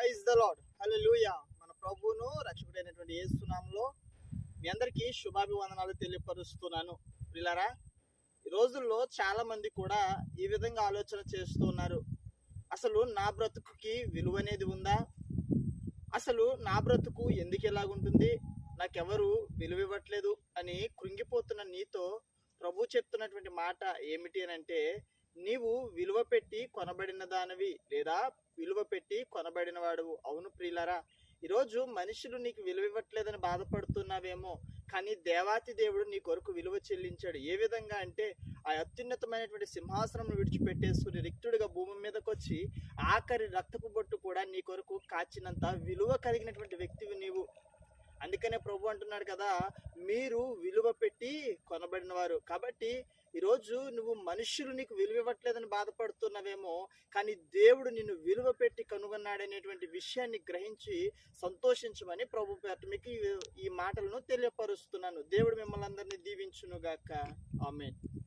Praise the lord లూయ మన ప్రభువును రక్షకుడైనటువంటి యేసునామంలో మీ అందరికీ శుభాభివందనాలు తెలియపరుస్తున్నాను. పిల్లరా ఈ రోజుల్లో చాలా మంది కూడా ఈ విధంగా ఆలోచన చేస్తూ ఉన్నారు. అసలు నా బ్రతుకుకి విలువ అనేది ఉందా? అసలు నా బ్రతుకు ఎందుకు ఎలాగుంటుంది నాకెవరు విలువ ఇవ్వట్లేదు అని కృంగిపోతున్న నీతో ప్రభు చెప్తున్నటువంటి మాట ఏమిటి అని అంటే నీవు విలువ పెట్టి కొనబడిన దానివి లేదా విలువ పెట్టి కొనబడిన వాడువు. అవును ప్రియులరా ఈరోజు మనుషులు నీకు విలువ ఇవ్వట్లేదని బాధపడుతున్నావేమో కానీ దేవాతి దేవుడు నీ కొరకు విలువ చెల్లించాడు. ఏ విధంగా అంటే ఆ అత్యున్నతమైనటువంటి సింహాసనం విడిచిపెట్టేసుకుని రిక్తుడిగా భూమి మీదకి వచ్చి ఆఖరి రక్తపు బొట్టు కూడా నీ కొరకు కాచినంత విలువ కలిగినటువంటి వ్యక్తివి నీవు. ప్రభు అంటున్నాడు కదా మీరు విలువ పెట్టి కొనబడిన వారు కాబట్టి ఈరోజు నువ్వు మనుషులు నీకు విలువ ఇవ్వట్లేదని బాధపడుతున్నావేమో కానీ దేవుడు నిన్ను విలువ పెట్టి కనుగొన్నాడనేటువంటి విషయాన్ని గ్రహించి సంతోషించమని ప్రభు పేట మీకు ఈ- మాటలను తెలియపరుస్తున్నాను. దేవుడు మిమ్మల్ని అందరినీ దీవించునుగాక. ఆమె